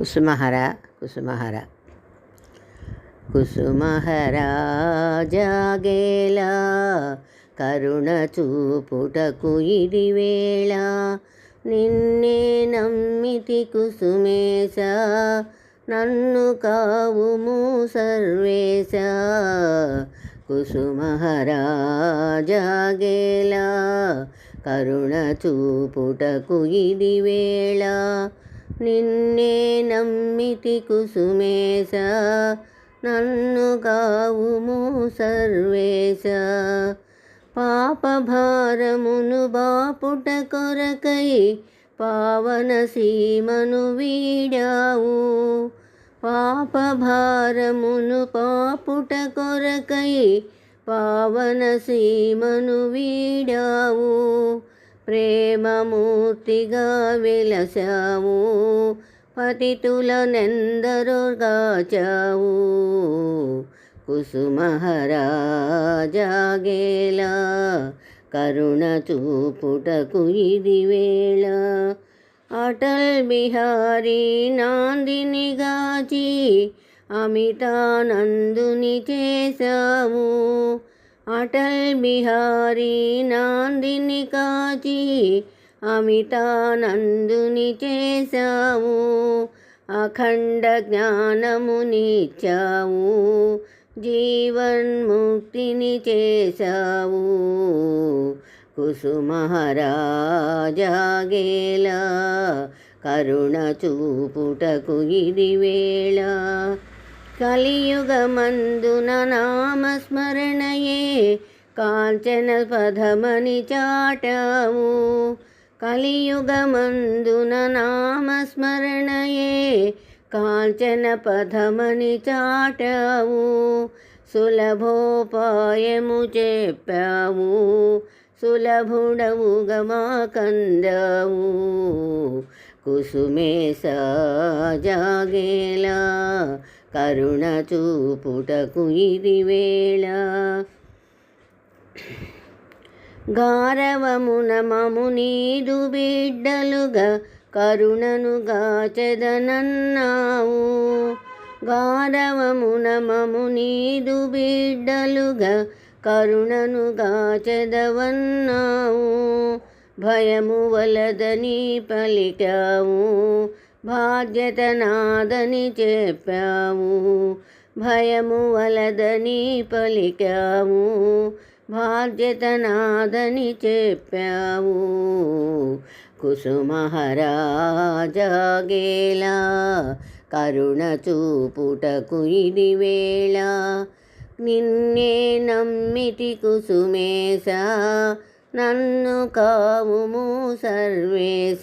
కుసుమహర కుసుమహర. కుసుమహర జాగేలా కరుణ చూపుటకు ఇది వేళ నిన్నే నమ్మితి కుసుమేశ నన్ను కావుము సర్వేశ. కుసుమహర జాగేలా కరుణ చూపుటకు ఇది వేళ నిన్నే నమ్మితి కుసుమేశ నన్ను కావుము సర్వేశ. పాపభారమును బాపుట కొరకై పావన సీమను వీడావు. పాపభారమును పాపుట కొరకై పావన సీమను వీడావు. ప్రేమమూర్తిగా వెలసావు పతితులనెందరో గాచావు. కుసుమహరాజాగేలా కరుణ చూపుటకు ఇది వేళ. అటల్ బిహారీ నాందిని గాచి అమితానందుని చేశావు. అటల్ బిహారీ నాందిని కాచి అమితానందుని చేశావు. అఖండ జ్ఞానమునిచ్చావు జీవన్ముక్తిని చేశావు. కుసుమహారాజాగేలా కరుణ చూపుటకు ఇది వేళ. కలియుగమందున నామస్మరణయే కాంచన పదమని చాటావు. కలియుగమందున నామస్మరణయే కాంచన పదమని చాటావు. సులభోపాయము చెప్పావు. సులభుడవుగమా మా కుసుమే కుసుమేశ జాగేలా కరుణ చూపుటకు ఇది వేళ గారవమున మము నీదు బిడ్డలుగా కరుణను గాచెదనన్నావు. గారవమున మము నీదు బిడ్డలుగా కరుణను గాచెదవన్నావు. భయము వలదని పలికావు. బాధ్యత నాదని చెప్పావు భయము వలదని పలికావు బాధ్యత నాదని చెప్పావు. కుసుమహరాజాగేలా కరుణ చూపుటకు ఇది వేళ. నిన్నే నమ్మితి కుసుమేశ నన్ను కావుము సర్వేశ.